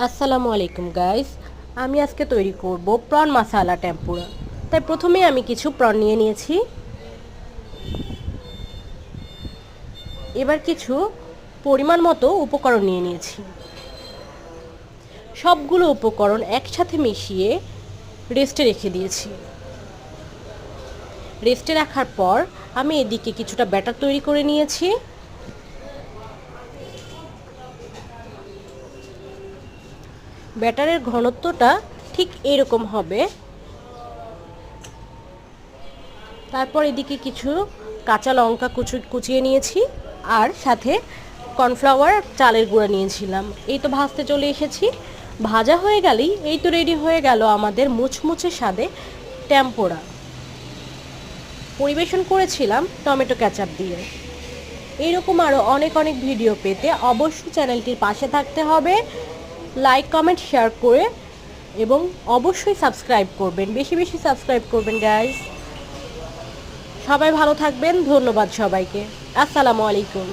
আসসালামু আলাইকুম গাইস আমি আজকে তৈরি করব প্রন মাসালা টেম্পুরা। তাই প্রথমে আমি কিছু প্রন নিয়ে নিয়েছি। এবার কিছু পরিমাণ মতো উপকরণ নিয়ে নিয়েছি। সবগুলো উপকরণ একসাথে মিশিয়ে রেস্টে রেখে দিয়েছি। রেস্টে রাখার পর আমি এদিকে কিছুটা ব্যাটার তৈরি করে নিয়েছি। ব্যাটারের ঘনত্বটা ঠিক এরকম হবে। তারপর এদিকে কিছু কাঁচা লঙ্কা কুচু, কুচিয়ে নিয়েছি, আর সাথে কর্নফ্লাওয়ার চালের গুঁড়া নিয়েছিলাম। এই তো ভাজতে চলে এসেছি। ভাজা হয়ে গেলেই, এই তো রেডি হয়ে গেল আমাদের মুচমুচে স্বাদে ট্যাম্পোড়া পরিবেশন করেছিলাম টমেটো ক্যাচাপ দিয়ে। এইরকম আরও অনেক অনেক ভিডিও পেতে অবশ্যই চ্যানেলটির পাশে থাকতে হবে। লাইক কমেন্ট শেয়ার করে এবং অবশ্যই সাবস্ক্রাইব করবেন। বেশি বেশি সাবস্ক্রাইব করবেন গাইজ সবাই ভালো থাকবেন। ধন্যবাদ সবাইকে। আসসালামু আলাইকুম।